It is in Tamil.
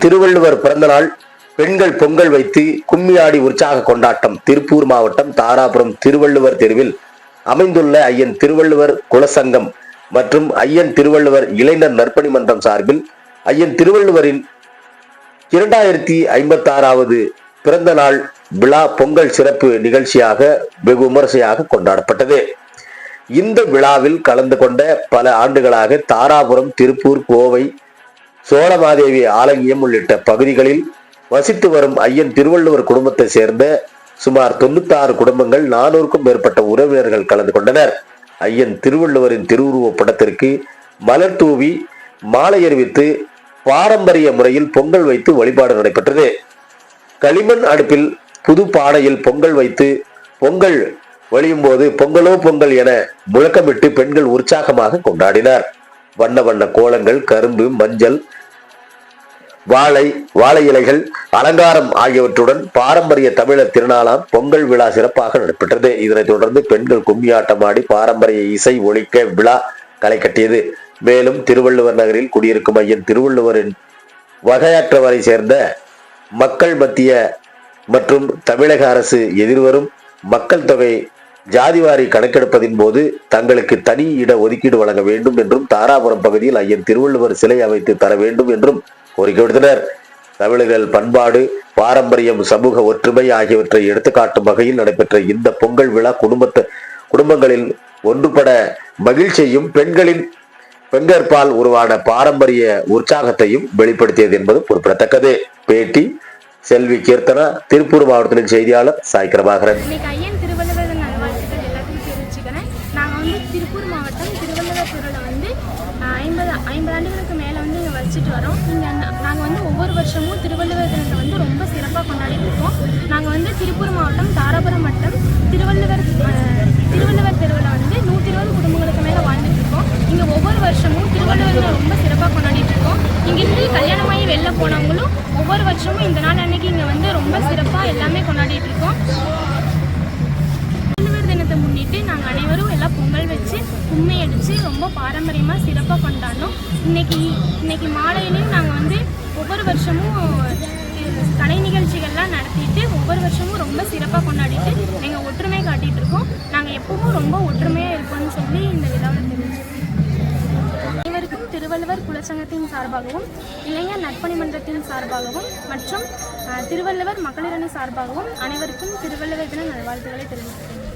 திருவள்ளுவர் பிறந்தநாள் பெண்கள் பொங்கல் வைத்து கும்மியாடி உற்சாக கொண்டாட்டம் திருப்பூர் மாவட்டம் தாராபுரம் திருவள்ளுவர் தெருவில் அமைந்துள்ள ஐயன் திருவள்ளுவர் குலசங்கம் மற்றும் ஐயன் திருவள்ளுவர் இளைஞர் நற்பணி மன்றம் சார்பில் ஐயன் திருவள்ளுவரின் இரண்டாயிரத்தி ஐம்பத்தி ஆறாவது பிறந்த நாள் விழா பொங்கல் சிறப்பு நிகழ்ச்சியாக வெகு விமரிசையாக கொண்டாடப்பட்டது. இந்த விழாவில் கலந்து கொண்ட பல ஆண்டுகளாக தாராபுரம் திருப்பூர் கோவை சோழமாதேவி ஆலங்கியம் உள்ளிட்ட பகுதிகளில் வசித்து வரும் ஐயன் திருவள்ளுவர் குடும்பத்தை சேர்ந்த சுமார் தொண்ணூத்தாறு குடும்பங்கள் நானூறுக்கும் மேற்பட்ட உறவினர்கள் கலந்து கொண்டனர். ஐயன் திருவள்ளுவரின் திருவுருவப் படத்திற்கு மலர் தூவி மாலை அறிவித்து பாரம்பரிய முறையில் பொங்கல் வைத்து வழிபாடு நடைபெற்றது. களிமண் அடுப்பில் புது பாடையில் பொங்கல் வைத்து பொங்கல் வழியும் போது பொங்கலோ பொங்கல் என முழக்கமிட்டு பெண்கள் உற்சாகமாக கொண்டாடினர். வண்ண வண்ண கோலங்கள் கரும்பு மஞ்சள் வாழை வாழை இலைகள் அலங்காரம் ஆகியவற்றுடன் பாரம்பரிய தமிழர் திருநாளாம் பொங்கல் விழா சிறப்பாக நடைபெற்றது. இதனைத் தொடர்ந்து பெண்கள் கும்மியாட்டமாடி பாரம்பரிய இசை ஒழிக்க விழா களை கட்டியது. மேலும் திருவள்ளுவர் நகரில் குடியிருக்கும் ஐயன் திருவள்ளுவரின் வகையற்றவரை சேர்ந்த மக்கள் மத்திய மற்றும் தமிழக அரசு எதிர்வரும் மக்கள் தொகை ஜாதிவாரி கணக்கெடுப்பதின் போது தங்களுக்கு தனி இட ஒதுக்கீடு வழங்க வேண்டும் என்றும் தாராபுரம் பகுதியில் ஐயன் திருவள்ளுவர் சிலை அமைத்து தர வேண்டும் என்றும் கோரிக்கை விடுத்தனர். தமிழர்கள் பண்பாடு பாரம்பரியம் சமூக ஒற்றுமை ஆகியவற்றை எடுத்துக்காட்டும் வகையில் நடைபெற்ற இந்த பொங்கல் விழா குடும்பத்தை குடும்பங்களில் ஒன்றுபட மகிழ்ச்சியையும் பெண்களின் பெண்கற்பால் உருவான பாரம்பரிய உற்சாகத்தையும் வெளிப்படுத்தியது என்பது குறிப்பிடத்தக்கது. பேட்டி செல்வி கீர்த்தனா திருப்பூர் மாவட்டத்தின் செய்தியாளர் சாய் கிரபாகரன் இன்னைக்கு ஐயன் திருவள்ளுவர் நல்வாழ்த்துக்கள் எல்லாத்துக்கும் தெரிவிச்சுக்கிறேன். நாங்கள் வந்து திருப்பூர் மாவட்டம் திருவள்ளுவர் திருவிழா வந்து ஆஹ், ஐம்பது ஐம்பது ஆண்டுகளுக்கு மேலே வந்து இங்கே வச்சுட்டு வரோம். இங்கே நாங்கள் வந்து ஒவ்வொரு வருஷமும் திருவள்ளுவர் தினத்தை வந்து ரொம்ப சிறப்பாக கொண்டாடிட்டு இருக்கோம். நாங்கள் வந்து திருப்பூர் மாவட்டம் தாராபுரம் வட்டம் திருவள்ளுவர் திருவள்ளுவர் திருவிழா வந்து நூற்றி இருபது குடும்பங்களுக்கு மேலே வாழ்ந்துட்டு இருக்கோம். இங்கே ஒவ்வொரு வருஷமும் திருவள்ளுவர் தினம் ரொம்ப சிறப்பாக கொண்டாடிட்டு இருக்கோம். இங்கிருந்து கல்யாணமாகி வெளில போனவங்களும் ஒவ்வொரு வருஷமும் இந்த நாள் அன்னைக்கு இங்கே வந்து ரொம்ப சிறப்பாக எல்லாமே கொண்டாடிட்டு இருக்கோம். திருவள்ளுவர் தினத்தை முன்னிட்டு நாங்கள் அனைவரும் எல்லாம் பொங்கல் வச்சு கும்மி அடித்து ரொம்ப பாரம்பரியமாக சிறப்பாக கொண்டாடணும் இன்னைக்கு இன்னைக்கு மாலையிலையும் நாங்கள் வந்து ஒவ்வொரு வருஷமும் கலை நிகழ்ச்சிகள்லாம் நடத்திட்டு ஒவ்வொரு வருஷமும் ரொம்ப சிறப்பாக கொண்டாடிட்டு எங்கள் ஒற்றுமை காட்டிகிட்டு இருக்கோம். நாங்கள் எப்பவும் ரொம்ப ஒற்றுமையாக திருவள்ளுவர் குலச்சங்கத்தின் சார்பாகவும் இளைஞர் நட்பணி மன்றத்தின் சார்பாகவும் மற்றும் திருவள்ளுவர் மகளிரணி சார்பாகவும் அனைவருக்கும் திருவள்ளுவர் தின நல்வாழ்த்துக்களை தெரிவிக்கிறேன்